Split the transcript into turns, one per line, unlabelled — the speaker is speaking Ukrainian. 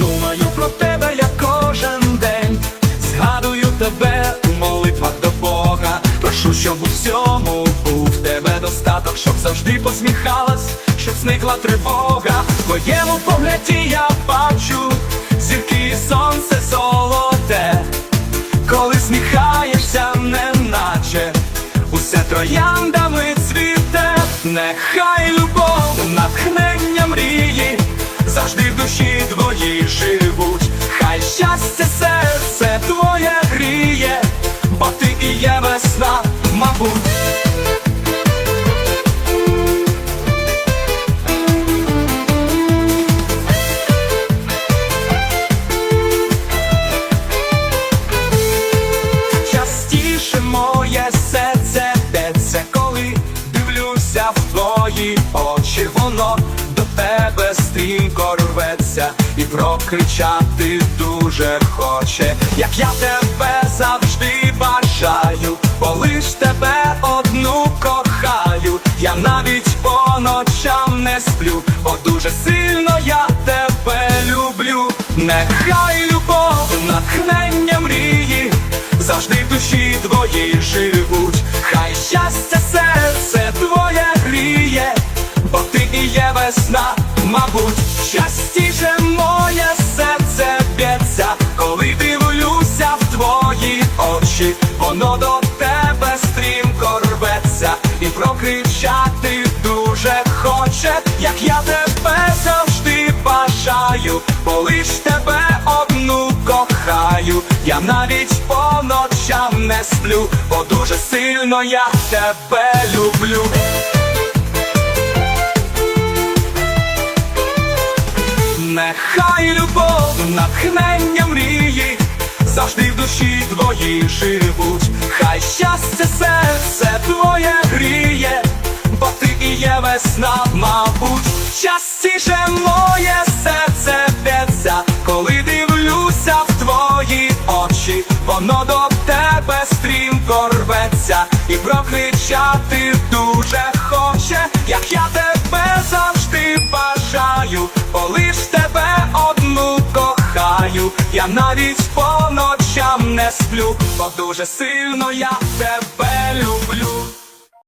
Думаю про тебе я кожен день, згадую тебе у молитвах до Бога. Прошу, щоб у всьому був тебе достаток, щоб завжди посміхалась, щоб зникла тривога. В твоєму погляді я бачу зірки і сонце золоте, коли сміхаєшся, неначе усе трояндами цвіте, нехай любов, мрії, завжди в душі твоїй живуть, хай щастя серце твоє гріє, бо ти і є весна, мабуть. Частіше моє серце б'ється, коли дивлюся в твої очі, воно тебе стрімко рветься і прокричати дуже хоче, як я тебе завжди бажаю, бо лиш тебе одну кохаю, я навіть по ночам не сплю, бо дуже сильно я тебе люблю, нехай любов, натхнення мрії завжди душі твоїй живуть, хай щастя серце твоє і є весна, мабуть, частіше моє серце б'ється, коли дивлюся в твої очі, воно до тебе стрімко рветься і прокричати дуже хоче, як я тебе завжди бажаю, бо лиш тебе одну кохаю, я навіть по ночам не сплю, бо дуже сильно я тебе люблю. Нехай любов, натхнення мрії, завжди в душі твоїй живуть, хай щастя серце твоє гріє, бо ти і є весна, мабуть, частіше моє серце б'ється, коли дивлюся в твої очі, воно до тебе стрімко рветься. І прокричати дуже навіть по ночам не сплю, бо дуже сильно я тебе люблю.